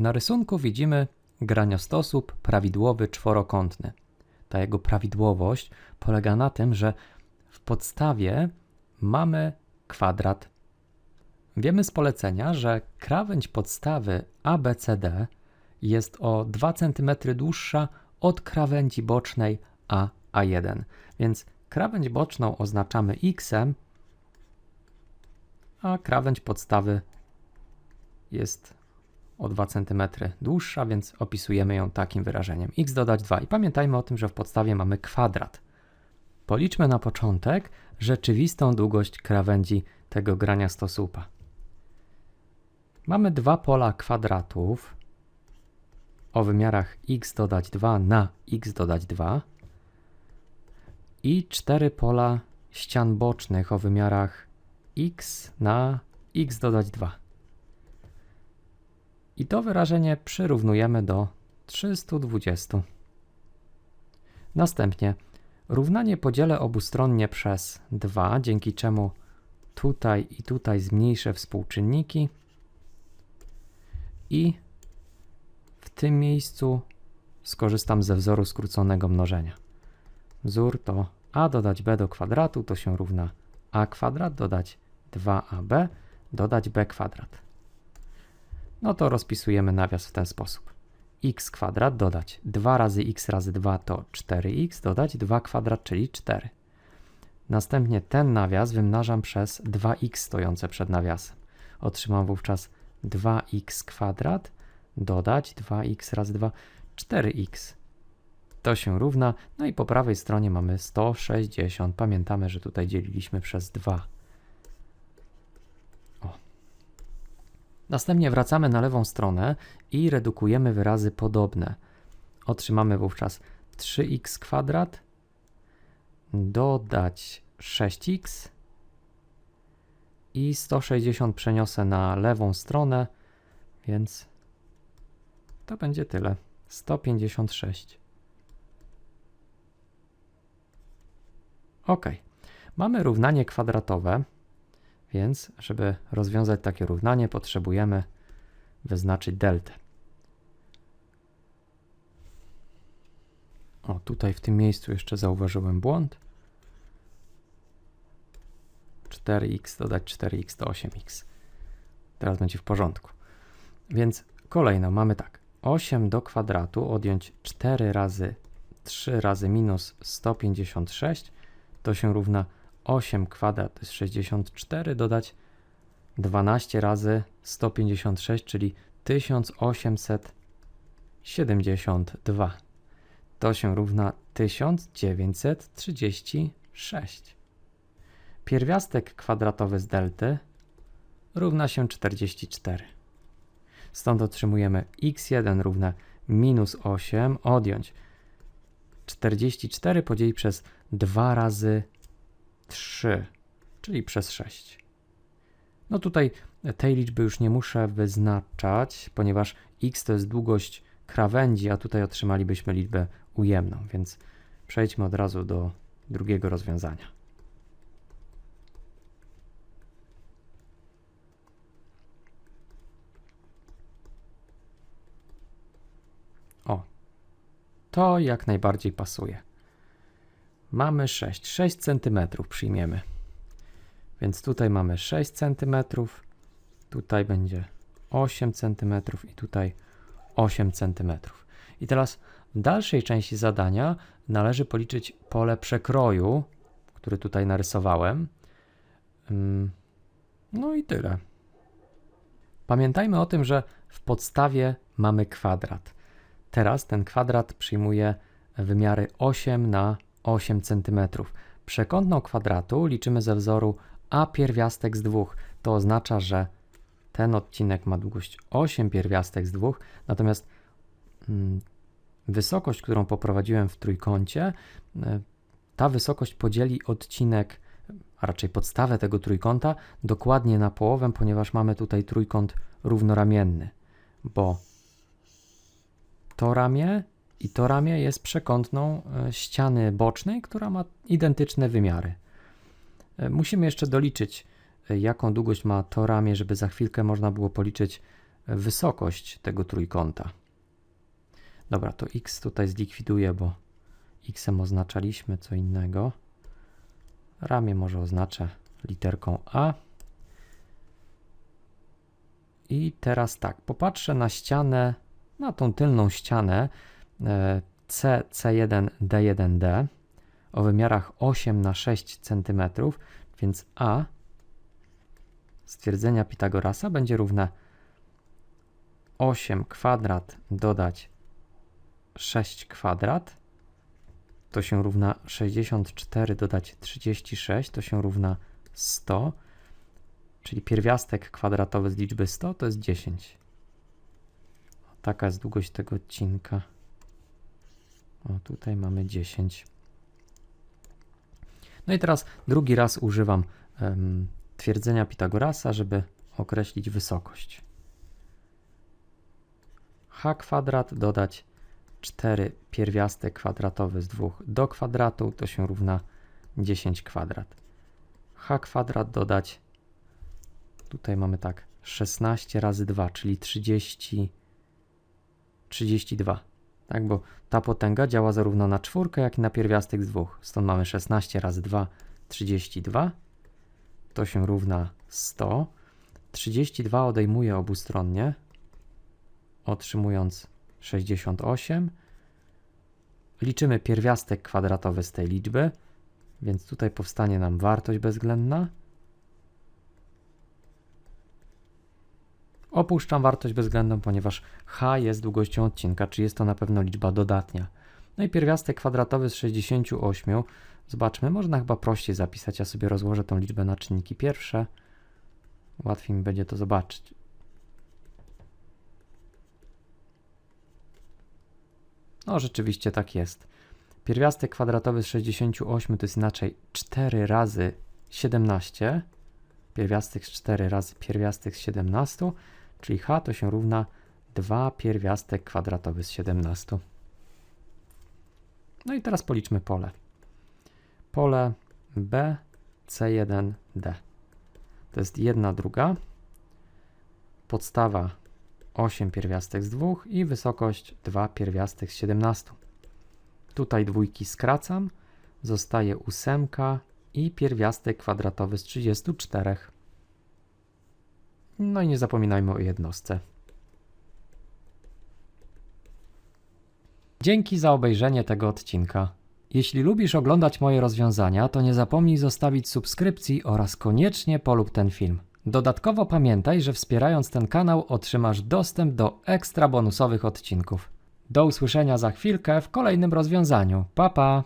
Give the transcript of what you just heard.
Na rysunku widzimy graniostosób prawidłowy czworokątny. Ta jego prawidłowość polega na tym, że w podstawie mamy kwadrat. Wiemy z polecenia, że krawędź podstawy ABCD jest o 2 cm dłuższa od krawędzi bocznej AA1, więc krawędź boczną oznaczamy x, a krawędź podstawy jest o 2 cm dłuższa, więc opisujemy ją takim wyrażeniem x dodać 2. I pamiętajmy o tym, że w podstawie mamy kwadrat. Policzmy na początek rzeczywistą długość krawędzi tego grania stosupa. Mamy dwa pola kwadratów o wymiarach x dodać 2 na x dodać 2 i cztery pola ścian bocznych o wymiarach x na x dodać 2. I to wyrażenie przyrównujemy do 320. Następnie równanie podzielę obustronnie przez 2, dzięki czemu tutaj i tutaj zmniejszę współczynniki i w tym miejscu skorzystam ze wzoru skróconego mnożenia. Wzór to a dodać b do kwadratu to się równa a kwadrat dodać 2ab dodać b kwadrat. No to rozpisujemy nawias w ten sposób. x kwadrat dodać 2 razy x razy 2 to 4x dodać 2 kwadrat, czyli 4. Następnie ten nawias wymnażam przez 2x stojące przed nawiasem. Otrzymam wówczas 2x kwadrat dodać 2x razy 2, 4x. To się równa, no i po prawej stronie mamy 160. Pamiętamy, że tutaj dzieliliśmy przez 2. Następnie wracamy na lewą stronę i redukujemy wyrazy podobne. Otrzymamy wówczas 3x kwadrat dodać 6x i 160 przeniosę na lewą stronę, więc to będzie tyle. 156. Ok. Mamy równanie kwadratowe, więc żeby rozwiązać takie równanie potrzebujemy wyznaczyć deltę. O, tutaj w tym miejscu jeszcze zauważyłem błąd. 4x dodać 4x to 8x. Teraz będzie w porządku. Więc kolejno mamy tak. 8 do kwadratu odjąć 4 razy 3 razy minus 156 to się równa 8 kwadrat to jest 64 dodać 12 razy 156 czyli 1872 to się równa 1936 pierwiastek kwadratowy z delty równa się 44 Stąd otrzymujemy x1 równe minus 8 odjąć. 44 podzielić przez 2 razy 3, czyli przez 6. No tutaj tej liczby już nie muszę wyznaczać, ponieważ x to jest długość krawędzi, a tutaj otrzymalibyśmy liczbę ujemną, więc przejdźmy od razu do drugiego rozwiązania. To jak najbardziej pasuje. Mamy 6, 6 cm przyjmiemy. Więc tutaj mamy 6 cm, tutaj będzie 8 cm i tutaj 8 cm. I teraz w dalszej części zadania należy policzyć pole przekroju, który tutaj narysowałem. No i tyle. Pamiętajmy o tym, że w podstawie mamy kwadrat. Teraz ten kwadrat przyjmuje wymiary 8 na 8 cm. Przekątną kwadratu liczymy ze wzoru a pierwiastek z 2. To oznacza, że ten odcinek ma długość 8 pierwiastek z 2, natomiast mm, wysokość, którą poprowadziłem w trójkącie, y, ta wysokość podzieli odcinek, a raczej podstawę tego trójkąta dokładnie na połowę, ponieważ mamy tutaj trójkąt równoramienny, bo to ramię i to ramię jest przekątną e, ściany bocznej, która ma identyczne wymiary. E, musimy jeszcze doliczyć, e, jaką długość ma to ramię, żeby za chwilkę można było policzyć wysokość tego trójkąta. Dobra, to x tutaj zlikwiduję, bo x-em oznaczaliśmy co innego. Ramię może oznaczę literką A. I teraz tak, popatrzę na ścianę, na tą tylną ścianę C, C1, D1D o wymiarach 8 na 6 cm, więc A stwierdzenia Pitagorasa będzie równe 8 kwadrat dodać 6 kwadrat. To się równa 64 dodać 36 to się równa 100 czyli pierwiastek kwadratowy z liczby 100 to jest 10 taka jest długość tego odcinka o tutaj mamy 10 no i teraz drugi raz używam em, twierdzenia Pitagorasa, żeby określić wysokość. h kwadrat dodać 4 pierwiastek kwadratowy z 2 do kwadratu to się równa 10 kwadrat. h kwadrat dodać tutaj mamy tak 16 razy 2, czyli 30 32. Tak, bo ta potęga działa zarówno na czwórkę, jak i na pierwiastek z 2. Stąd mamy 16 razy 2 32 to się równa 100. 32 odejmuję obustronnie, otrzymując 68. Liczymy pierwiastek kwadratowy z tej liczby, więc tutaj powstanie nam wartość bezwzględna. Opuszczam wartość bezwzględną, ponieważ h jest długością odcinka, czy jest to na pewno liczba dodatnia. No i pierwiastek kwadratowy z 68 Zobaczmy, można chyba prościej zapisać. Ja sobie rozłożę tą liczbę na czynniki pierwsze. Łatwiej mi będzie to zobaczyć. No, rzeczywiście tak jest. Pierwiastek kwadratowy z 68 to jest inaczej 4 razy 17. Pierwiastek z 4 razy pierwiastek z 17, czyli h to się równa 2 pierwiastek kwadratowy z 17. No i teraz policzmy pole pole B, C1, D. To jest jedna druga, podstawa 8 pierwiastek z 2 i wysokość 2 pierwiastek z 17. Tutaj dwójki skracam, zostaje ósemka i pierwiastek kwadratowy z 34. No i nie zapominajmy o jednostce. Dzięki za obejrzenie tego odcinka. Jeśli lubisz oglądać moje rozwiązania, to nie zapomnij zostawić subskrypcji oraz koniecznie polub ten film. Dodatkowo pamiętaj, że wspierając ten kanał otrzymasz dostęp do ekstra bonusowych odcinków. Do usłyszenia za chwilkę w kolejnym rozwiązaniu. Pa pa!